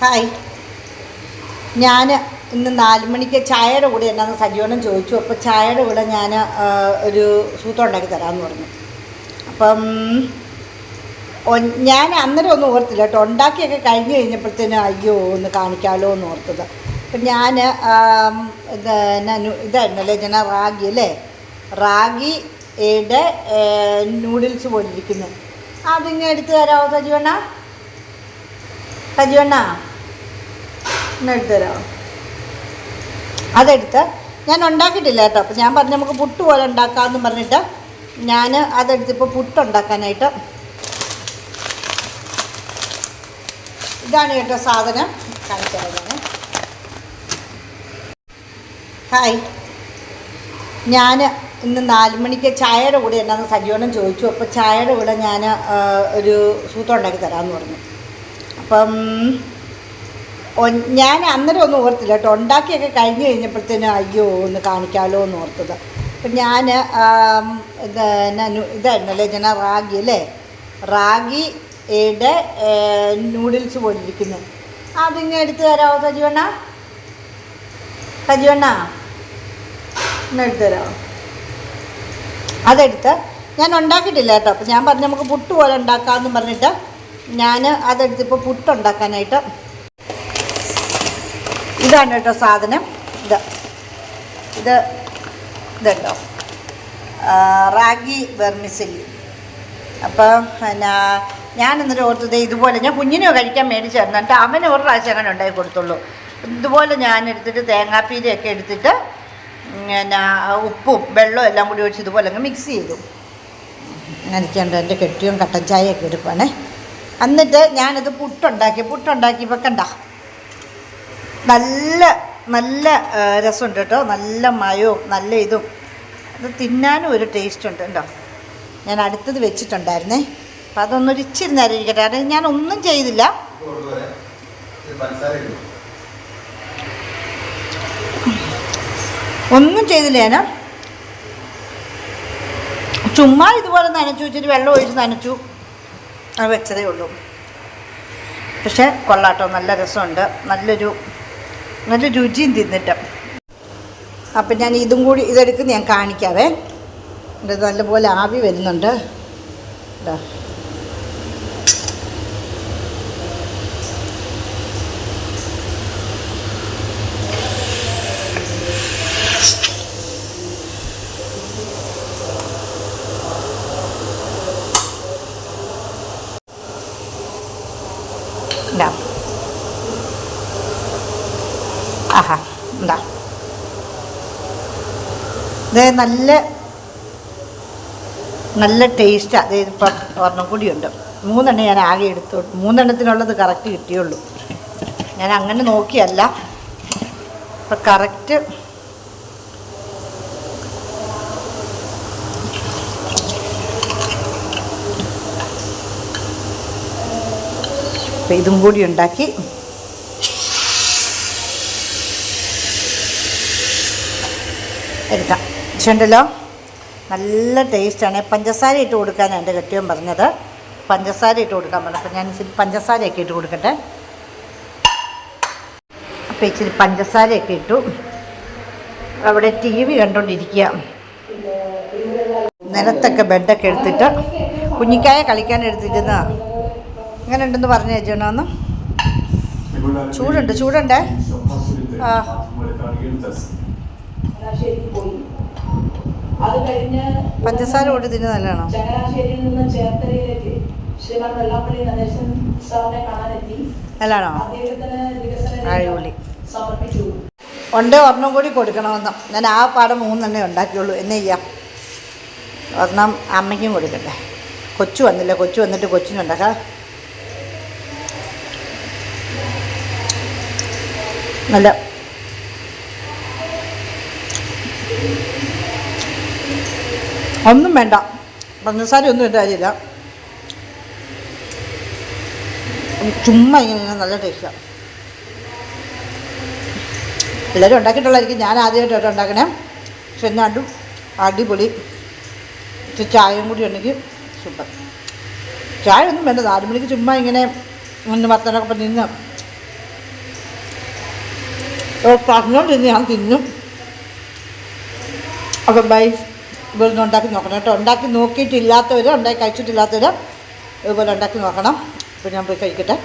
Hi. ഞാൻ ഇന്ന് നാല് മണിക്ക് ചായയുടെ കൂടെ എന്നാന്ന് സജീവനം ചോദിച്ചു. അപ്പോൾ ചായയുടെ കൂടെ ഞാൻ ഒരു സൂത്രം ഉണ്ടാക്കി തരാമെന്ന് പറഞ്ഞു. അപ്പം ഞാൻ അന്നേരം ഒന്നും ഓർത്തില്ല കേട്ടോ. ഉണ്ടാക്കിയൊക്കെ കഴിഞ്ഞ് കഴിഞ്ഞപ്പോഴത്തേനും അയ്യോ ഒന്ന് കാണിക്കാമല്ലോ എന്ന് ഓർത്തത്. അപ്പം ഞാൻ ഇത് ഇതായിരുന്നല്ലേ ഞാൻ റാഗി അല്ലേ? റാഗിയുടെ നൂഡിൽസ് പോലിരിക്കുന്നു. അതിങ്ങനെ എടുത്തു തരാമോ സജീവണ്ണ? സജീവണ്ണ? ഒന്ന് എടുത്ത് തരാമോ അതെടുത്ത് ഞാൻ ഉണ്ടാക്കിയിട്ടില്ല കേട്ടോ. അപ്പം ഞാൻ പറഞ്ഞു നമുക്ക് പുട്ട് പോലെ ഉണ്ടാക്കാമെന്ന് പറഞ്ഞിട്ട് ഞാൻ അതെടുത്ത് ഇപ്പോൾ പുട്ടുണ്ടാക്കാനായിട്ട് ഇതാണ് കേട്ടോ സാധനം. കാണിച്ചാണ് ഹായ്. ഞാൻ ഇന്ന് നാല് മണിക്ക് ചായയുടെ കൂടെ എന്നാന്ന് സജീവനം ചോദിച്ചു. അപ്പോൾ ചായയുടെ കൂടെ ഞാൻ ഒരു സൂത്രം ഉണ്ടാക്കി തരാമെന്ന് പറഞ്ഞു. അപ്പം ഞാൻ അന്നേരം ഒന്നും ഓർത്തില്ല കേട്ടോ. ഉണ്ടാക്കിയൊക്കെ കഴിഞ്ഞ് കഴിഞ്ഞപ്പോഴത്തേനും അയ്യോ ഒന്ന് കാണിക്കാമല്ലോ എന്ന് ഓർത്തത്. അപ്പം ഞാൻ ഇത് ഇതായിരുന്നല്ലേ ഞാൻ റാഗി അല്ലേ? റാഗിയുടെ നൂഡിൽസ് പോലിരിക്കുന്നു. അതിങ്ങനെ എടുത്ത് തരാമോ സജീവണ്ണ? സജീവണ്ണ ഒന്ന് എടുത്ത് തരാമോ അതെടുത്ത്. ഞാൻ ഉണ്ടാക്കിയിട്ടില്ല കേട്ടോ. അപ്പം ഞാൻ പറഞ്ഞു നമുക്ക് പുട്ട് പോലെ ഉണ്ടാക്കാമെന്ന് പറഞ്ഞിട്ട് ഞാൻ അതെടുത്തിപ്പോൾ പുട്ടുണ്ടാക്കാനായിട്ട് ഇതാണ് കേട്ടോ സാധനം. ഇത്. ഇത് ഇതുണ്ടോ? റാഗി വെർമിസലി അപ്പോൾ പിന്നെ ഞാൻ എന്നിട്ട് ഓർത്തത് ഇതുപോലെ ഞാൻ കുഞ്ഞിനെയോ കഴിക്കാൻ മേടിച്ചായിരുന്നു. എന്നിട്ട് അവന് ഒരു പ്രാവശ്യം അങ്ങനെ ഉണ്ടാക്കി കൊടുത്തുള്ളൂ. ഇതുപോലെ ഞാൻ എടുത്തിട്ട് തേങ്ങാപ്പീരയൊക്കെ എടുത്തിട്ട് പിന്നെ ഉപ്പും വെള്ളവും എല്ലാം കൂടി ഒഴിച്ച് ഇതുപോലെ അങ്ങ് മിക്സ് ചെയ്തു. എനിക്കുണ്ട് എന്റെ കെട്ടിയും കട്ടൻ ചായയൊക്കെ എടുപ്പാണേ എന്നിട്ട് ഞാനിത് പുട്ടുണ്ടാക്കി. പുട്ടുണ്ടാക്കി കണ്ട നല്ല നല്ല രസമുണ്ട് കേട്ടോ. നല്ല മയവും നല്ല ഇതും. അത് തിന്നാനും ഒരു ടേസ്റ്റ് ഉണ്ട് കേട്ടോ. ഞാൻ അടുത്തത് വെച്ചിട്ടുണ്ടായിരുന്നേ. അപ്പം അതൊന്നൊരു ഇച്ചിരി നേരം ഇരിക്കട്ടെ. കാരണം ഞാൻ ഒന്നും ചെയ്തില്ല. ഒന്നും ചെയ്തില്ല ഞാൻ. ചുമ്മാ ഇതുപോലെ നനച്ചു ഇച്ചിരി വെള്ളം ഒഴിച്ച് നനച്ചു. അത് വെച്ചതേ ഉള്ളൂ. പക്ഷേ കൊള്ളാട്ടോ. നല്ല രസമുണ്ട്. നല്ലൊരു നല്ല രുചിയും തിന്നിട്ട്. അപ്പം ഞാൻ ഇതും കൂടി ഇതെടുക്കുന്ന ഞാൻ കാണിക്കാവേ. ഇത് നല്ലപോലെ ആവി വരുന്നുണ്ട്. ഇതാ. ഇതാ. ആഹാ എന്താ നല്ല നല്ല ടേസ്റ്റാണ് അതായത് ഇപ്പം ഒരെണ്ണം കൂടിയുണ്ട്. മൂന്നെണ്ണം ഞാൻ ആകെ എടുത്തു. മൂന്നെണ്ണത്തിനുള്ളത് കറക്റ്റ് കിട്ടിയുള്ളൂ. ഞാൻ അങ്ങനെ നോക്കിയല്ല. ഇപ്പം കറക്റ്റ് അപ്പം ഇതും കൂടി ഉണ്ടാക്കി. എടുക്കാം. ചുണ്ടല്ലോ നല്ല ടേസ്റ്റാണ് പഞ്ചസാര ഇട്ട് കൊടുക്കാനാണ് എന്റെ കെട്ടിയവൻ പറഞ്ഞത്. പഞ്ചസാര ഇട്ട് കൊടുക്കാൻ പറഞ്ഞു. അപ്പം ഞാൻ ഇച്ചിരി പഞ്ചസാരയൊക്കെ ഇട്ട് കൊടുക്കട്ടെ. അപ്പോൾ ഇച്ചിരി പഞ്ചസാരയൊക്കെ ഇട്ടു. അവിടെ ടി വി കണ്ടുകൊണ്ടിരിക്കുക നിലത്തൊക്കെ ബെഡൊക്കെ എടുത്തിട്ട് കുഞ്ഞിക്കായ കളിക്കാൻ എടുത്തിരുന്ന. അങ്ങനെ ഉണ്ടെന്ന് പറഞ്ഞു ചേച്ചോണമെന്ന് ചൂടുണ്ട് ചൂടുണ്ടേ? ആ. ചങ്ങനാശ്ശേരി പോയി. അത് കഴിഞ്ഞ് പഞ്ചസാര നല്ലതാണോ? ചങ്ങനാശ്ശേരിയിൽ നിന്ന് ചേർത്തലയിലേക്ക് ശ്രീമാൻ വെള്ളാപ്പള്ളി നടേശൻ സാറിനെ കാണാനെത്തി. നല്ലതാണോ? അദ്ദേഹത്തിന് വികസന സമർപ്പിച്ചു. ഉണ്ട് ഒരെണ്ണം കൂടി കൊടുക്കണമെന്ന്. ഞാൻ ആ പാടം മൂന്നെണ്ണേ ഉണ്ടാക്കിയുള്ളൂ. എന്നെ ചെയ്യാം. ഒരെണ്ണം അമ്മയ്ക്കും കൊടുക്കട്ടെ. കൊച്ചു വന്നില്ല. കൊച്ചു വന്നിട്ട് കൊച്ചിനുണ്ടാക്കാം നല്ല ഒന്നും വേണ്ട. പഞ്ചസാര ഒന്നും ഇട്ട കാര്യമില്ല. ചുമ്മാ ഇങ്ങനെ നല്ല ടേസ്റ്റാണ് എല്ലാവരും ഉണ്ടാക്കിയിട്ടുള്ളതായിരിക്കും. ഞാൻ ആദ്യമായിട്ട് ഉണ്ടാക്കണേ. പക്ഷെ എന്നാണ്ടും അടിപൊളി. ചായയും കൂടി ഉണ്ടെങ്കിൽ സൂപ്പർ ചായ ഒന്നും വേണ്ട. നാല് മണിക്ക് ചുമ്മാ ഇങ്ങനെ ഒന്ന് വർത്തനൊക്കെ പറഞ്ഞ് നിന്ന്. പറഞ്ഞുകൊണ്ടിരുന്ന് ഞാൻ തിന്നും. അപ്പം ബൈ. ഇവിടുന്ന് ഉണ്ടാക്കി നോക്കണം കേട്ടോ. ഉണ്ടാക്കി നോക്കിയിട്ടില്ലാത്തവർ ഉണ്ടാക്കി കഴിച്ചിട്ടില്ലാത്തവർ ഇതുപോലെ ഉണ്ടാക്കി നോക്കണം. അപ്പോൾ ഞാൻ പോയി കഴിക്കട്ടെ.